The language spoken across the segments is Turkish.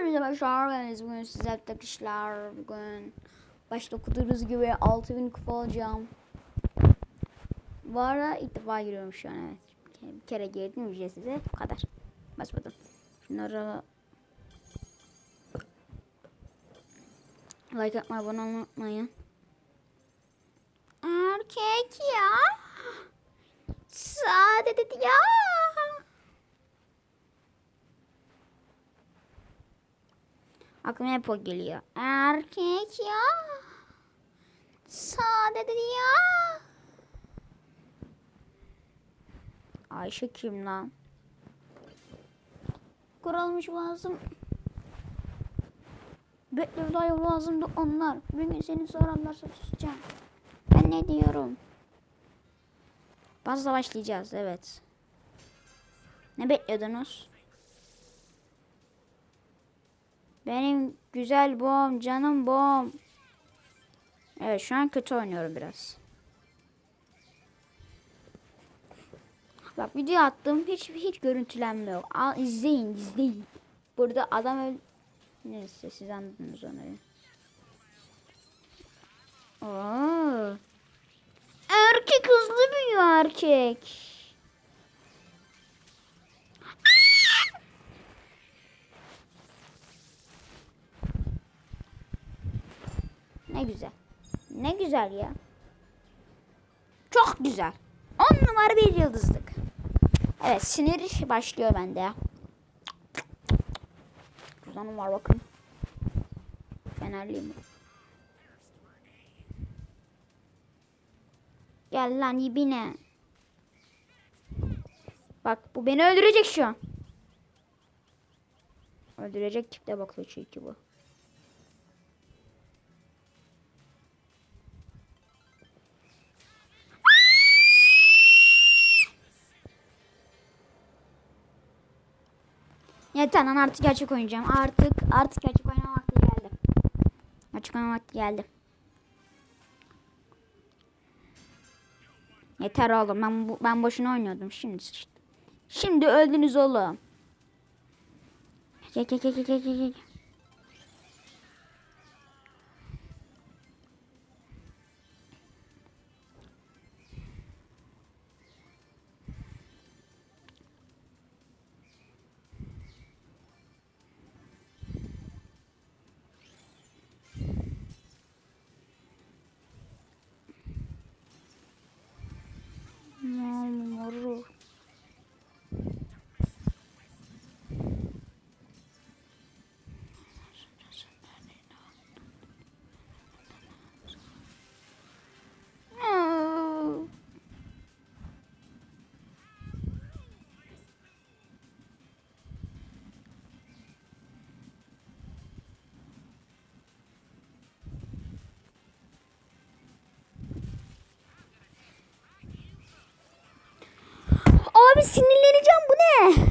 Hepinize başlar ben bugün size takışlar bugün başta okuduğunuz gibi 6000 kupa alacağım. Bu ara ilk defa giriyorum şu an evet. Bir kere girdim ücretsize bu kadar. Basmadım. Şunları like atmayı abone olmayı unutmayın. Erkek ya. Sade dedi ya. Aklıma hep o geliyor. Erkek ya. Sade dedi ya. Ayşe kim lan? Kuralmış lazım. Bekle dayı lazımdı onlar. Bir gün seni sorarlarsa susacağım. Ben ne diyorum? Bazla başlayacağız evet. Ne bekliyordunuz? Benim güzel boğum, canım boğum. Evet şu an kötü oynuyorum biraz. Bak video attım hiç hiç görüntülenme yok. Al izleyin izleyin. Burada adam öl... Neyse siz anladınız onu. Oo. Erkek hızlı büyüyor erkek. Ne güzel. Ne güzel ya. Çok güzel. 10 numara bir yıldızlık. Evet sinir başlıyor bende ya. Var bakın. Fenerliyim. Gel lan ibine. Bak bu beni öldürecek şu an. Öldürecek tipte bakıyor çünkü bu. Yeter lan artık gerçek oynayacağım. Artık artık gerçek oynama vakti geldi. Gerçek oynama vakti geldi. Yeter oğlum ben ben boşuna oynuyordum şimdi. Şimdi öldünüz oğlum. Gel gel gel gel gel gel. Abi sinirleneceğim bu ne?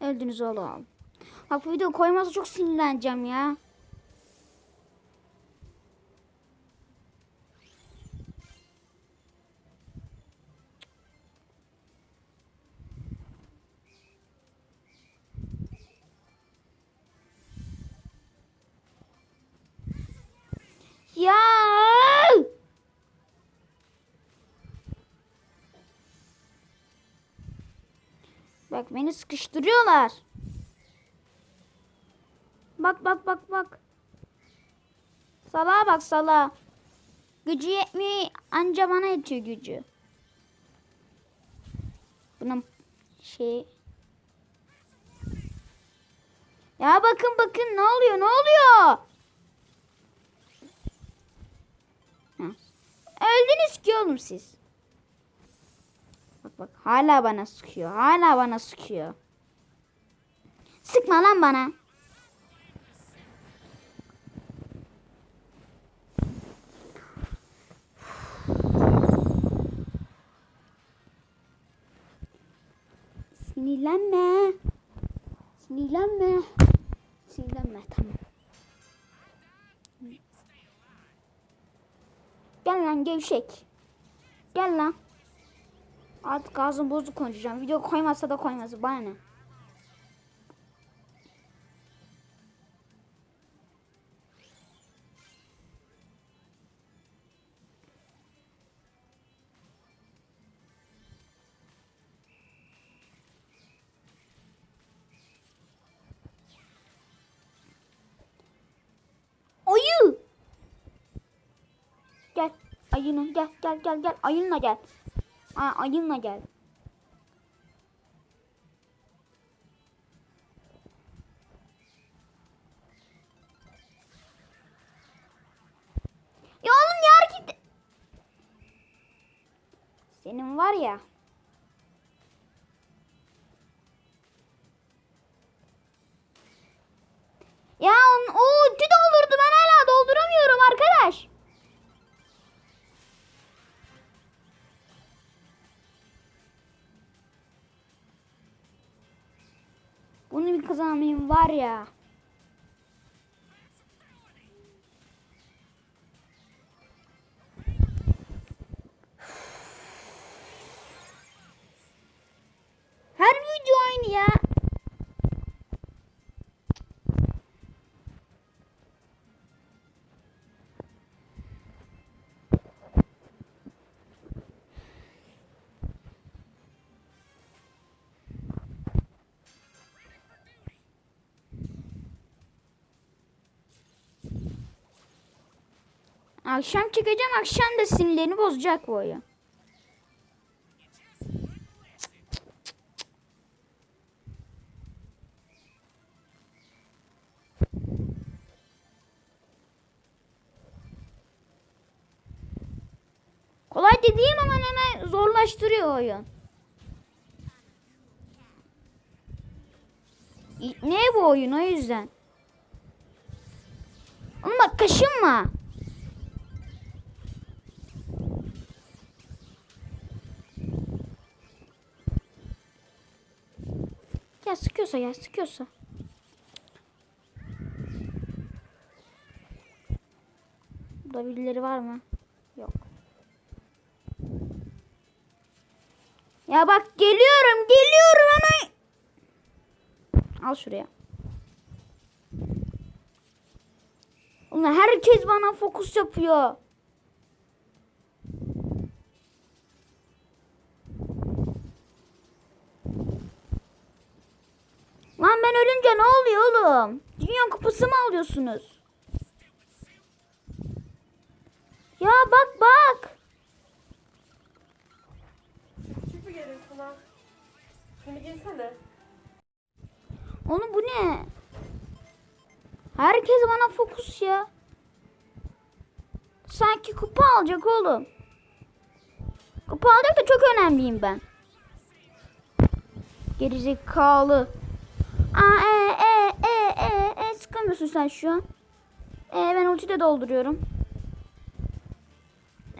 Öldünüz oğlum. Bak bu video koymazsa çok sinirleneceğim. Ya! Beni sıkıştırıyorlar. Bak bak bak bak. Salağa bak salağa. Gücü yetmiyor anca bana yetiyor gücü. Bunun şey Ya bakın bakın ne oluyor ne oluyor? Öldünüz ki oğlum siz. Bak hala bana sıkıyor. Hala bana sıkıyor. Sıkma lan bana. Sinirlenme. Sinirlenme. Sinirlenme tamam. Gel lan gevşek. Gel lan. Artık ağzım bozuk konuşacağım. Video koymazsa da koymaz. Bana ne? Ayı. Gel. Ayına gel gel gel gel. Ayınla gel. Aa, ayınla gel. Ya oğlum ya hareket. Senin var. Ya kazanmayayım var ya. Akşam çıkacağım. Akşam da sinirlerini bozacak bu oyun. Kolay dediğim ama hemen zorlaştırıyor oyun. Ne bu oyun o yüzden. Bak kaşınma. Sıkıyorsa ya sıkıyorsa. Burada birileri var mı? Yok. Ya bak geliyorum geliyorum hemen. Al şuraya. Ulan herkes bana fokus yapıyor. Alıyorsunuz? Ya bak bak. Geliyorsun ha? Şimdi girsene. Oğlum bu ne? Herkes bana fokus ya. Sanki kupa alacak oğlum. Kupa alacak da çok önemliyim ben. Gerizekalı. Sıkamıyorsun sen şu an. E ben ulti de dolduruyorum.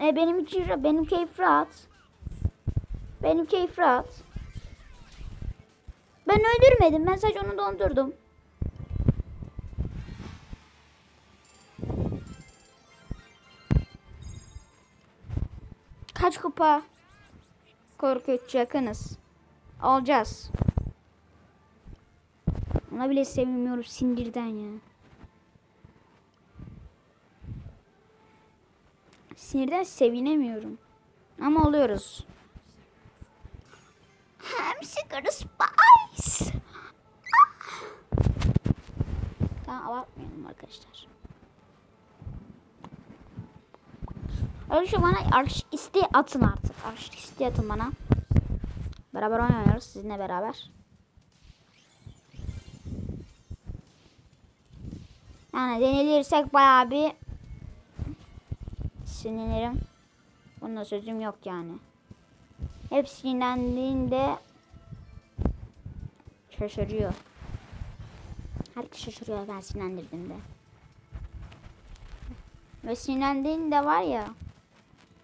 E benim için benim keyif rahat. Benim keyif rahat. Ben öldürmedim. Ben sadece onu dondurdum. Kaç kupa? Korkunç yakınız. Alacağız. Ona bile sevinmiyorum sindirden ya. Sinirden sevinemiyorum. Ama oluyoruz. Hamster Spice. Tamam abartmayalım arkadaşlar. Arkadaşlar bana arkadaş isteği atın artık. Arkadaş isteği atın bana. Beraber oynuyoruz sizinle beraber. Yani denilirsek bayağı bir sinirlerim. Bunda sözüm yok yani. Hep sinirlendiğinde şaşırıyor. Herkes şaşırıyor ben sinirlendirdiğimde. Ve sinirlendiğinde var ya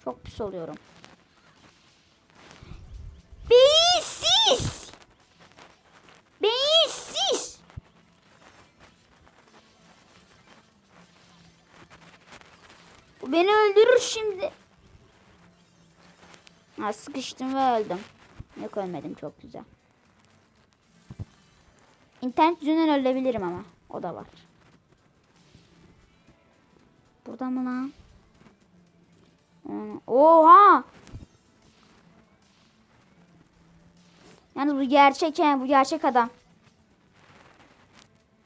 çok pis oluyorum. Pisiz! Öl şimdi. Ha, sıkıştım ve öldüm. Yok ölmedim çok güzel. İnternet yüzünden ölebilirim ama. O da var. Burada mı lan? Oha! Yalnız bu gerçek he, bu gerçek adam.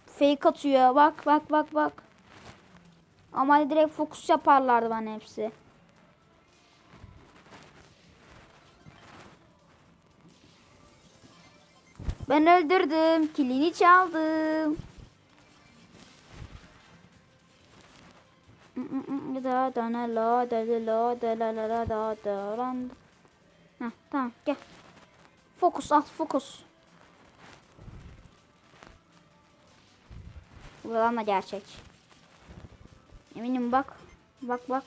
Fake atıyor. Bak bak bak bak. Ama direkt fokus yaparlardı bana hepsi. Ben öldürdüm. Kilini çaldım. Da da na la da la da la la la da da ran. Heh, tamam gel. Fokus al fokus. Buradan da gerçek. Eminim bak. Bak bak.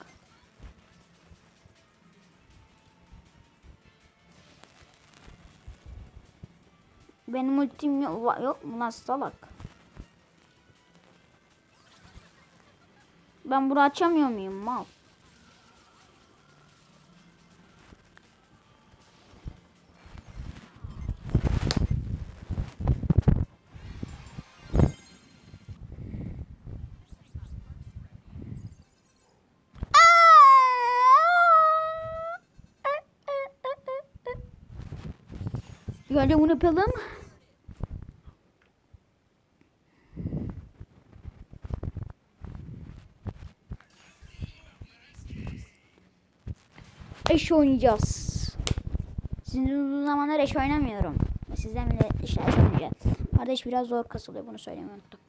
Benim ultim yok, mu lan salak? Ben bunu açamıyor muyum mal? Önce bunu yapalım. Eş oynayacağız. Sizin uzun zamanlar eş oynamıyorum. Sizden bile eş oynayacağız. Kardeş biraz zor kasılıyor bunu söylemeyi unuttum.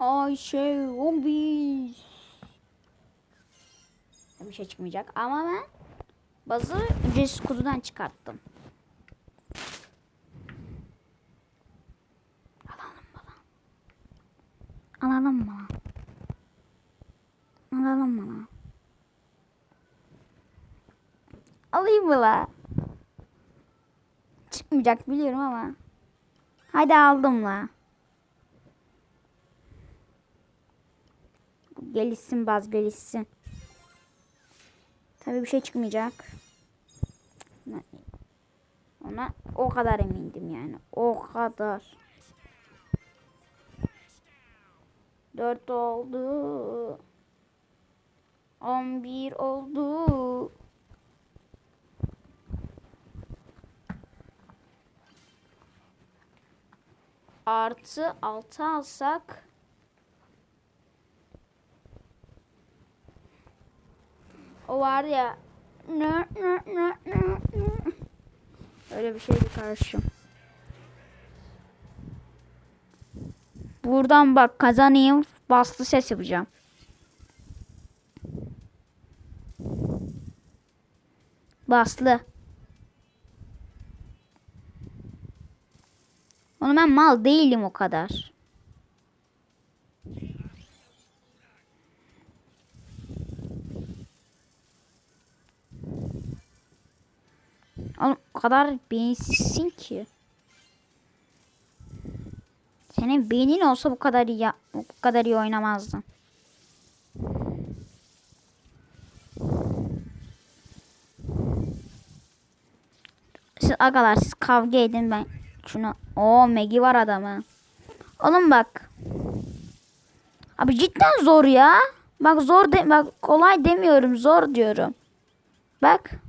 Ayşe 11. Bir şey çıkmayacak ama ben bazı ücretsiz kutudan çıkarttım. Alalım bana. Alalım bana. Alalım bana. Alayım la? Çıkmayacak biliyorum ama. Hadi aldım la. Gelişsin baz gelişsin. Tabii bir şey çıkmayacak. Ona o kadar emindim yani. O kadar. 4 oldu. 11 oldu. Artı 6 alsak Var ya. Öyle bir şeydi karşım. Buradan bak kazanayım bastı ses yapacağım. Baslı. Onu ben mal değilim o kadar. Oğlum o kadar beyinsizsin ki. Senin beynin olsa bu kadar iyi, bu kadar iyi oynamazdın. Siz agalar siz kavga edin ben şunu. O Megi var adamı. Oğlum bak. Abi cidden zor ya. Bak zor de bak kolay demiyorum zor diyorum. Bak.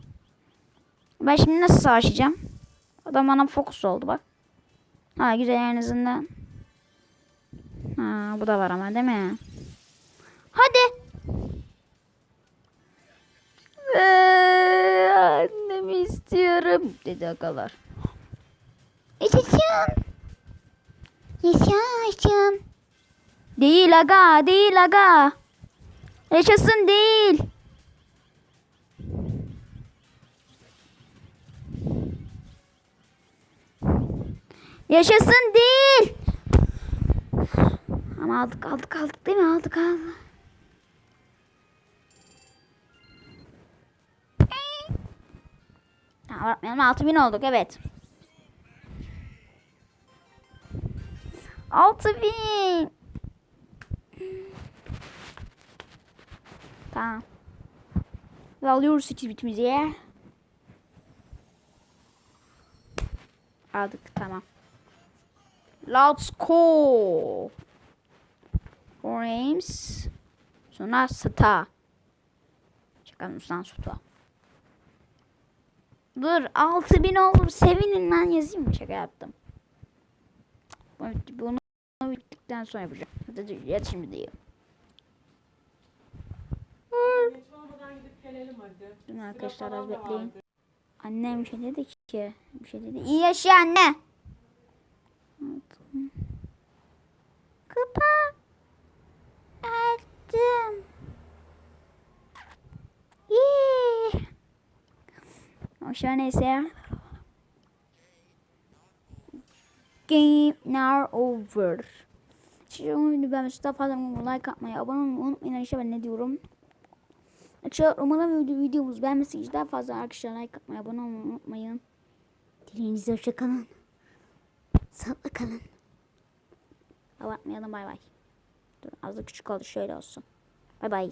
Ben şimdi nasıl savaşacağım? Adam bana fokus oldu bak. Ha güzel en azından. Ha bu da var ama değil mi? Hadi. Ee, annemi istiyorum dedi agalar. Yaşasın. Yaşasın. Değil aga değil aga. Yaşasın değil. Yaşasın değil. Ama aldık aldık aldık değil mi? Aldık aldık. Tamam öğretmenim 6000 olduk evet. 6000. Tamam. Ve alıyoruz 8 bitimizi. Aldık tamam. Let's go. Frames. Sonra star. Çıkalım sen suta. Dur 6000 oldum. Sevinin lan yazayım mı? Şaka yaptım. Bunu bittikten sonra yapacağım. Hadi dur, yat şimdi diyeyim. Sıra arkadaşlar az bekleyin. Annem bir şey dedi ki. Bir şey dedi. İyi yaşa anne. Kupa. Aldım. Yee. Aşağı neyse ya. Game now over. Şimdi oyunu ben daha fazla like atmayı, abone olmayı unutmayın. Arkadaşlar ben ne diyorum? Arkadaşlar umarım video, videomuz beğenmişsiniz. Daha fazla arkadaşlar like atmayı, abone olmayı unutmayın. Dileğinize hoşça kalın. Sağlıkla kalın. Abartmayalım bay bay. Dur az da küçük oldu şöyle olsun. Bay bay.